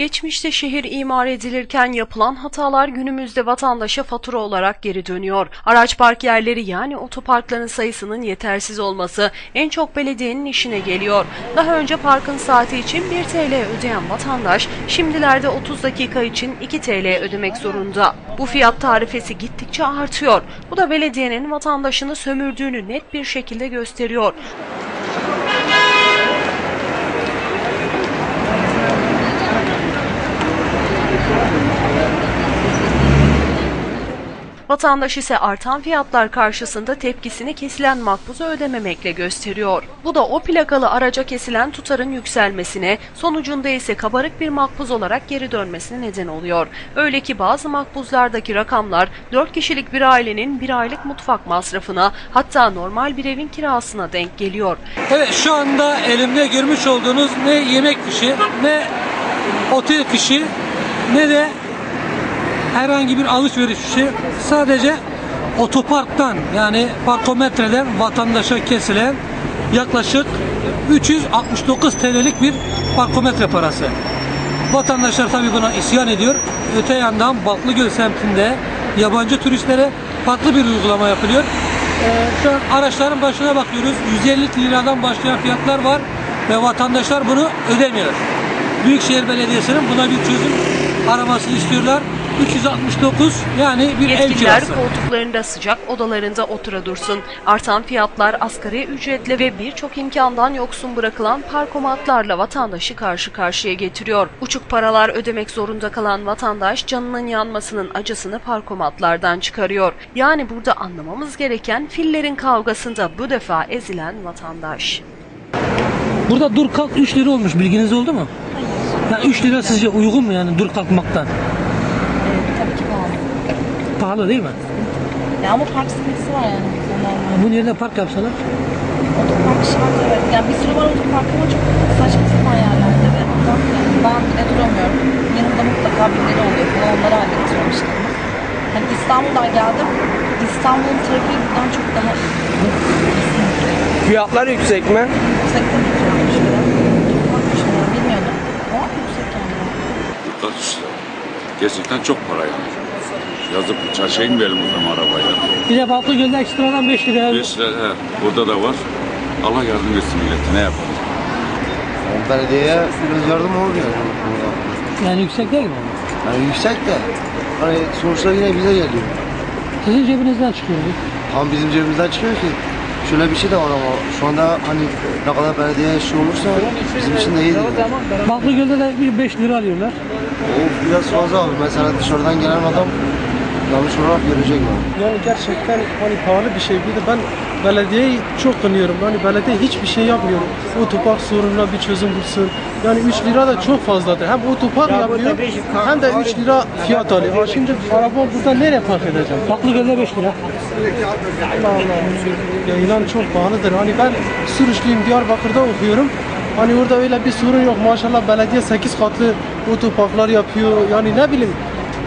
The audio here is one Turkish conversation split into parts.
Geçmişte şehir imar edilirken yapılan hatalar günümüzde vatandaşa fatura olarak geri dönüyor. Araç park yerleri yani otoparkların sayısının yetersiz olması en çok belediyenin işine geliyor. Daha önce parkın saati için 1 TL ödeyen vatandaş şimdilerde 30 dakika için 2 TL ödemek zorunda. Bu fiyat tarifesi gittikçe artıyor. Bu da belediyenin vatandaşını sömürdüğünü net bir şekilde gösteriyor. Vatandaş ise artan fiyatlar karşısında tepkisini kesilen makbuzu ödememekle gösteriyor. Bu da o plakalı araca kesilen tutarın yükselmesine, sonucunda ise kabarık bir makbuz olarak geri dönmesine neden oluyor. Öyle ki bazı makbuzlardaki rakamlar 4 kişilik bir ailenin bir aylık mutfak masrafına hatta normal bir evin kirasına denk geliyor. Evet şu anda elimde görmüş olduğunuz ne yemek fişi ne otel fişi ne de herhangi bir alışveriş fişi sadece otoparktan yani parkometreden vatandaşa kesilen yaklaşık 369 TL'lik bir parkometre parası. Vatandaşlar tabi buna isyan ediyor. Öte yandan Baklıgöl semtinde yabancı turistlere farklı bir uygulama yapılıyor. Ee, şu an araçların başına bakıyoruz. 150 liradan başlayan fiyatlar var ve vatandaşlar bunu ödemiyor. Büyükşehir Belediyesi'nin buna bir çözüm aramasını istiyorlar. 369 yani bir ev Yetkililer kirası. koltuklarında sıcak odalarında otura dursun. Artan fiyatlar asgari ücretle ve birçok imkandan yoksun bırakılan parkomatlarla vatandaşı karşı karşıya getiriyor. Uçuk paralar ödemek zorunda kalan vatandaş canının yanmasının acısını parkomatlardan çıkarıyor. Yani burada anlamamız gereken fillerin kavgasında bu defa ezilen vatandaş. Burada dur kalk 3 lira olmuş bilginiz oldu mu? Yani 3 lira sizce uygun mu yani dur kalkmaktan? Tabii ki pahalı. Pahalı değil mi? Ya ama park sıkıntısı var yani. normal. Bunun yerine park yapsalar Otopark şart evet. Yani bir sürü var otopark ama çok saçma sapan yerlerde ve uzak yani. Ben bile duramıyorum. Yanımda mutlaka birileri oluyor falan onları hallediyorum işte. Hani İstanbul'dan geldim. İstanbul'un trafiği buradan çok daha iyi. Fiyatlar yüksek mi? Yüksek tabii ki yani şöyle. Çok bakmışım ya bilmiyordum. Ama yüksek yani. Dikkat işte. Gerçekten çok para yani. Yazıp çarşıya inmeyelim o zaman arabayla. bir de Balkıgöl'de ekstradan 5 lira. 5 lira he, burada da var. Allah yardım etsin millete ne yapalım. Belediyeye biraz yardım olur yani. Yani yüksek değil mi? Yani yüksek de hani sonuçta yine bize geliyor. Sizin cebinizden çıkıyor. Tam bizim cebimizden çıkıyor ki şöyle bir şey de var ama şu anda hani ne kadar belediye şey olursa bizim için de iyi değil. Balkıgöl'de de bir 5 lira alıyorlar. O biraz fazla abi. Mesela dışarıdan gelen adam yanlış olarak görecek yani. Yani gerçekten hani pahalı bir şey. Bir de ben belediyeyi çok kınıyorum. Hani belediye hiçbir şey yapmıyor. Otopark sorununa bir çözüm bulsun. Yani 3 lira da çok fazladır. Hem otopark yapıyor hem de 3 lira fiyat alıyor. Ha Şimdi araba burada nereye park edeceğim? Balkıgöl'de 5 lira. Allah Allah. Ya inan çok pahalıdır. Hani ben Sürüşlüyüm Diyarbakır'da okuyorum. Hani orada öyle bir sorun yok. Maşallah belediye 8 katlı otoparklar yapıyor. Yani ne bileyim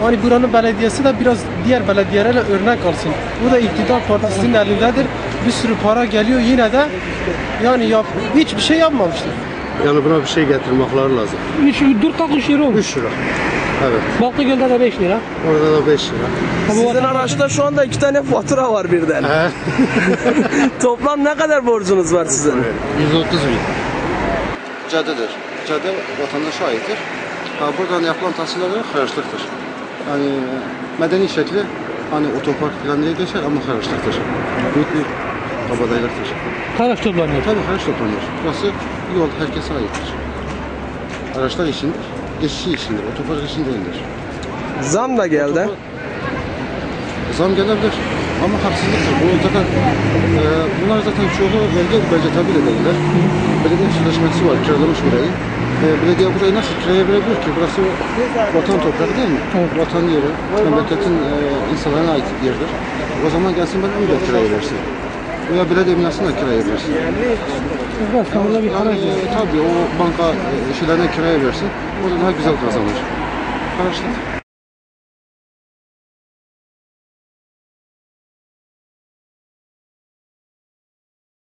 Hani buranın belediyesi de biraz diğer belediyelerle örnek alsın. Bu da iktidar partisinin elindedir. Bir sürü para geliyor yine de yani yap, hiçbir şey yapmamışlar. Yani buna bir şey getirmekleri lazım. 3, dur kalk 3 lira olmuş. 3 lira. Evet. Balkıgöl'de de 5 lira. Orada da 5 lira. Sizin araçta şu anda iki tane fatura var birden. Toplam ne kadar borcunuz var sizin? 130 bin. Caddedir. Cadde vatandaşa aittir. Ha, buradan yapılan tahsiller de haraçlıktır. Yani medeni şekli hani otopark falan diye geçer ama haraçlıktır. Büyük bir kabadayılıktır. Karaş toplanıyor. Tabii haraç toplanıyor. Burası yol herkese aittir. Araçlar içindir. Geçici içindir. Otopark için değildir. Zam da geldi. Zam gelebilir ama haksızlıktır. Bu zaten e, bunlar zaten çoğu belge bence tabi de değiller. Belediye sözleşmesi var, kiralamış burayı. E, belediye burayı nasıl kiraya verebilir ki? Burası vatan toprağı değil mi? Vatan yeri, memleketin e, insanlarına ait yerdir. O zaman gelsin ben öyle kiraya versin. Veya belediye binasını da kiraya versin. Evet, para Yani, e, tabii o banka e, şeylerine kiraya versin. Orada daha güzel kazanır. Karıştır.